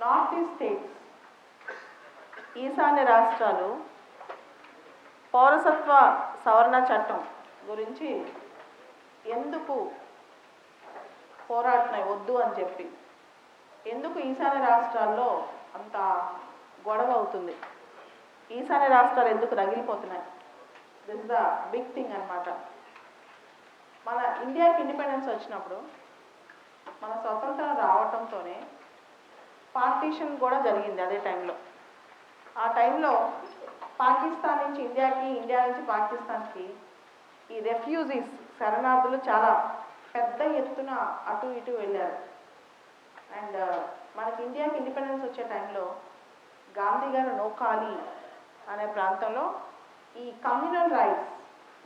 North east states ఈశాన్య రాష్ట్రాలు పౌరసత్వ సవరణ చట్టం గురించి ఎందుకు పోరాడుతున్నాయి? వద్దు అని చెప్పి. ఎందుకు ఈశాన్య రాష్ట్రాల్లో అంత గొడవ అవుతుంది? ఈశాన్య రాష్ట్రాలు ఎందుకు రగిలిపోతున్నాయి? దిస్ ద బిగ్ థింగ్ అనమాట మన ఇండియాకి ఇండిపెండెన్స్ వచ్చినప్పుడు మన స్వతంత్రం రావటంతోనే పార్టీషన్ కూడా జరిగింది అదే టైంలో. ఆ టైంలో పాకిస్తాన్ నుంచి ఇండియాకి ఇండియా నుంచి పాకిస్తాన్కి ఈ రెఫ్యూజీస్ శరణార్థులు చాలా పెద్ద ఎత్తున అటు ఇటు వెళ్ళారు. అండ్ uh, మనకి ఇండియాకి ఇండిపెండెన్స్ వచ్చే టైంలో గాంధీ గారు నోకాలి అనే ప్రాంతంలో ఈ కమ్యూనల్ రైట్స్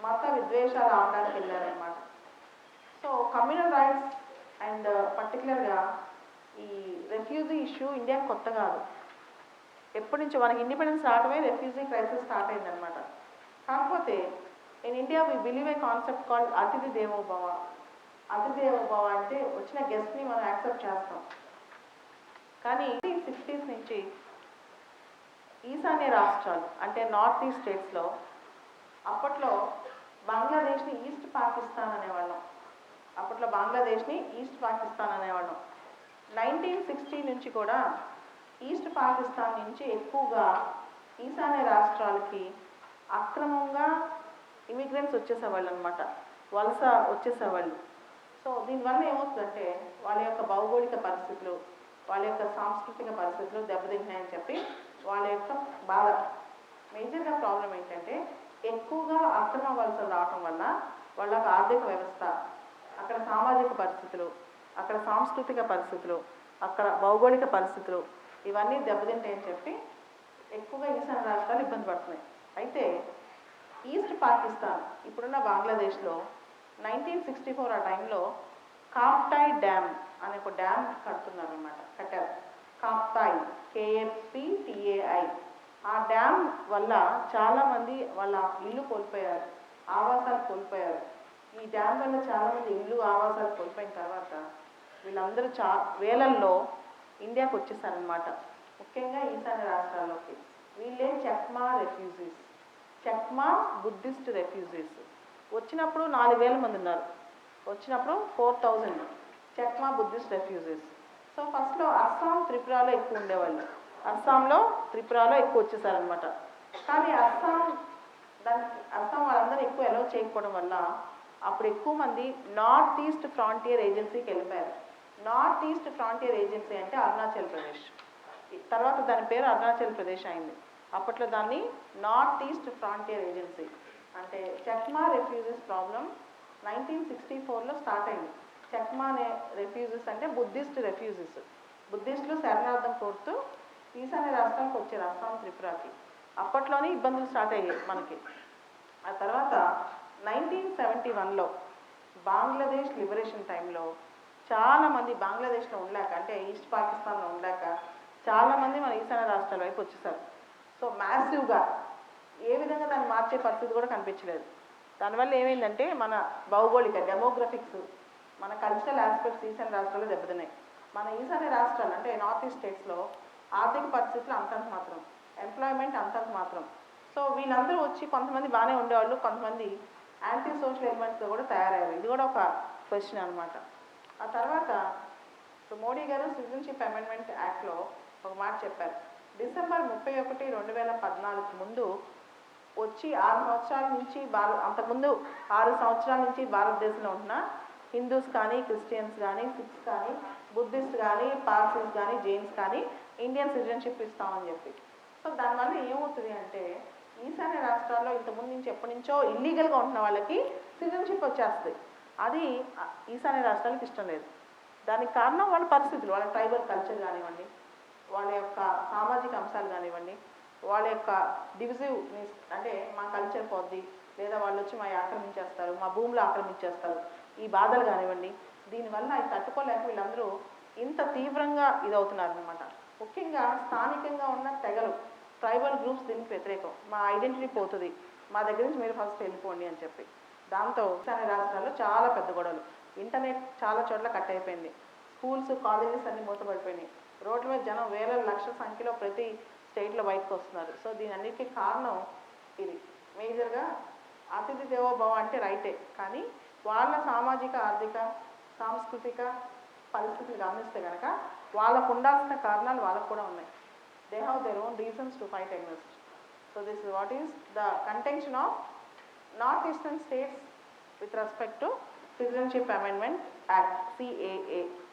మత విద్వేషాలు ఆడడానికి వెళ్ళారనమాట so communal riots and uh, పర్టికులర్గా ఈ రెఫ్యూజీ ఇష్యూ ఇండియా కొత్త కాదు. ఎప్పటి నుంచో మనకి ఇండిపెండెన్స్ రావడమే రెఫ్యూజీ క్రైసిస్ స్టార్ట్ అయిందనమాట కాకపోతే in India we believe a concept called అతిథి దేవోభవ అతిథి దేవోభవ అంటే వచ్చిన గెస్ట్ని మనం యాక్సెప్ట్ చేస్తాం. కానీ సిక్స్టీస్ నుంచి ఈశాన్య రాష్ట్రాలు అంటే నార్త్ ఈస్ట్ స్టేట్స్లో అప్పట్లో బంగ్లాదేశ్ని ఈస్ట్ పాకిస్తాన్ అనేవాళ్ళం. అప్పట్లో బంగ్లాదేశ్ని ఈస్ట్ పాకిస్తాన్ అనేవాళ్ళం. నైన్టీన్ సిక్స్టీ నుంచి కూడా ఈస్ట్ పాకిస్తాన్ నుంచి ఎక్కువగా ఈశాన్య రాష్ట్రాలకి అక్రమంగా ఇమిగ్రెంట్స్ వచ్చేసేవాళ్ళు అనమాట వలస వచ్చేసేవాళ్ళు. సో దీనివల్ల ఏమవుతుందంటే వాళ్ళ యొక్క భౌగోళిక పరిస్థితులు వాళ్ళ యొక్క సాంస్కృతిక పరిస్థితులు దెబ్బతింటున్నాయని చెప్పి వాళ్ళ యొక్క బాధ. మేజర్గా ప్రాబ్లం ఏంటంటే ఎక్కువగా అక్రమ వలసలు రావటం వల్ల వాళ్ళ యొక్క ఆర్థిక వ్యవస్థ అక్కడ సామాజిక పరిస్థితులు అక్కడ సాంస్కృతిక పరిస్థితులు అక్కడ భౌగోళిక పరిస్థితులు ఇవన్నీ దెబ్బతింటాయని చెప్పి ఎక్కువగా ఈశాన్య రాష్ట్రాలు ఇబ్బంది పడుతున్నాయి. అయితే ఈస్ట్ పాకిస్తాన్ ఇప్పుడున్న బంగ్లాదేశ్లో నైన్టీన్ సిక్స్టీ ఫోర్ ఆ టైంలో కాప్టాయ్ డ్యామ్ అనే ఒక డ్యామ్ కడుతున్నారు అనమాట కట్టారు. కాప్తాయ్ కేఎఫ్పిటిఏఐ ఆ డ్యామ్ వల్ల చాలామంది వాళ్ళ ఇల్లు కోల్పోయారు ఆవాసాలు కోల్పోయారు. ఈ డ్యామ్ వల్ల చాలామంది ఇల్లు ఆవాసాలు కోల్పోయిన తర్వాత వీళ్ళందరూ చా వేలల్లో ఇండియాకు వచ్చేసారనమాట ముఖ్యంగా ఈశాన్య రాష్ట్రాల్లోకి. వీళ్ళే Chakma refugees Chakma Buddhist refugees వచ్చినప్పుడు నాలుగు వేల మంది ఉన్నారు. వచ్చినప్పుడు four thousand. Chakma Buddhist refugees so ఫస్ట్లో అస్సాం త్రిపురలో ఎక్కువ ఉండేవాళ్ళు. అస్సాంలో త్రిపురలో ఎక్కువ వచ్చేసారనమాట కానీ అస్సాం దానికి అస్సాం వాళ్ళందరూ ఎక్కువ ఎలవ్ చేయకపోవడం వల్ల అప్పుడు ఎక్కువ మంది నార్త్ ఈస్ట్ ఫ్రాంటియర్ ఏజెన్సీకి వెళ్ళిపోయారు. నార్త్ ఈస్ట్ ఫ్రాంటియర్ ఏజెన్సీ అంటే అరుణాచల్ ప్రదేశ్. తర్వాత దాని పేరు అరుణాచల్ ప్రదేశ్ అయింది. అప్పట్లో దాన్ని నార్త్ ఈస్ట్ ఫ్రాంటియర్ ఏజెన్సీ అంటే Chakma refugees problem nineteen sixty ఫోర్లో స్టార్ట్ అయింది. చక్మా అనే రెఫ్యూజెస్ అంటే బుద్ధిస్ట్ రెఫ్యూజెస్. బుద్ధిస్టులు శరణార్థం కోరుతూ ఈశాన్య రాష్ట్రానికి వచ్చారు అస్సాం త్రిపురకి. అప్పట్లోనే ఇబ్బందులు స్టార్ట్ అయ్యాయి మనకి. ఆ తర్వాత నైన్టీన్ సెవెంటీ వన్లో బంగ్లాదేశ్ లిబరేషన్ టైంలో చాలామంది బంగ్లాదేశ్లో ఉండలేక అంటే ఈస్ట్ పాకిస్తాన్లో ఉండలేక చాలామంది మన ఈశాన్య రాష్ట్రాల వైపు వచ్చేసారు. సో మ్యాసివ్గా ఏ విధంగా దాన్ని మార్చే పరిస్థితి కూడా కనిపించలేదు. దానివల్ల ఏమైందంటే మన భౌగోళిక డెమోగ్రఫిక్స్ మన కల్చరల్ ఆస్పెక్ట్స్ ఈశాన్య రాష్ట్రాల్లో దెబ్బతిన్నాయి. మన ఈశాన్య రాష్ట్రాలు అంటే నార్త్ ఈస్ట్ స్టేట్స్లో ఆర్థిక పరిస్థితులు అంతంత మాత్రం ఎంప్లాయ్మెంట్ అంతంత మాత్రం. సో వీళ్ళందరూ వచ్చి కొంతమంది బాగానే ఉండేవాళ్ళు కొంతమంది యాంటీ సోషల్ ఎలిమెంట్స్తో కూడా తయారయ్యారు. ఇది కూడా ఒక క్వశ్చన్ అనమాట ఆ తర్వాత ఇప్పుడు మోడీ గారు సిటిజన్షిప్ అమెండ్మెంట్ యాక్ట్లో ఒక మాట చెప్పారు. డిసెంబర్ ముప్పై ఒకటి రెండు వేల పద్నాలుగు ముందు వచ్చి ఆరు సంవత్సరాల నుంచి భారత అంతకుముందు ఆరు సంవత్సరాల నుంచి భారతదేశంలో ఉన్న హిందూస్ కానీ క్రిస్టియన్స్ కానీ సిక్స్ కానీ బుద్ధిస్ట్ కానీ పార్సీస్ కానీ జైన్స్ కానీ ఇండియన్ సిటిజన్షిప్ ఇస్తామని చెప్పి. సో దానివల్ల ఏమవుతుంది అంటే ఈశాన్య రాష్ట్రాల్లో ఇంతకుముందు నుంచి ఎప్పటి నుంచో ఇల్లీగల్గా ఉంటున్న వాళ్ళకి సిటిజన్షిప్ వచ్చేస్తుంది. అది ఈశాన్య రాష్ట్రాలకు ఇష్టం లేదు. దానికి కారణం వాళ్ళ పరిస్థితులు వాళ్ళ ట్రైబల్ కల్చర్ కానివ్వండి వాళ్ళ యొక్క సామాజిక అంశాలు కానివ్వండి వాళ్ళ యొక్క డివిజివ్ అంటే మా కల్చర్ పోద్ది లేదా వాళ్ళు వచ్చి మా ఆక్రమించేస్తారు మా భూములు ఆక్రమించేస్తారు ఈ బాధలు కానివ్వండి దీనివల్ల అవి తట్టుకోలేక వీళ్ళందరూ ఇంత తీవ్రంగా ఇదవుతున్నారనమాట ముఖ్యంగా స్థానికంగా ఉన్న తెగలు ట్రైబల్ గ్రూప్స్ దీనికి వ్యతిరేకం. మా ఐడెంటిటీ పోతుంది మా దగ్గర నుంచి మీరు ఫస్ట్ వెళ్ళిపోండి అని చెప్పి. దాంతో ఈశాన్య రాష్ట్రాల్లో చాలా పెద్ద గొడవలు. ఇంటర్నెట్ చాలా చోట్ల కట్ అయిపోయింది. స్కూల్స్ కాలేజెస్ అన్నీ మూతపడిపోయినాయి. రోడ్ల మీద జనం వేల లక్షల సంఖ్యలో ప్రతి స్టేట్లో బయటకు వస్తున్నారు. సో దీని అన్నిటికీ కారణం ఇది. మేజర్గా అతిథి దేవోభవ అంటే రైటే. కానీ వాళ్ళ సామాజిక ఆర్థిక సాంస్కృతిక పరిస్థితులు గమనిస్తే కనుక వాళ్ళకు ఉండాల్సిన కారణాలు వాళ్ళకు కూడా ఉన్నాయి. They have their own reasons to fight against so this what is the contention of northeastern states with respect to Citizenship Amendment Act CAA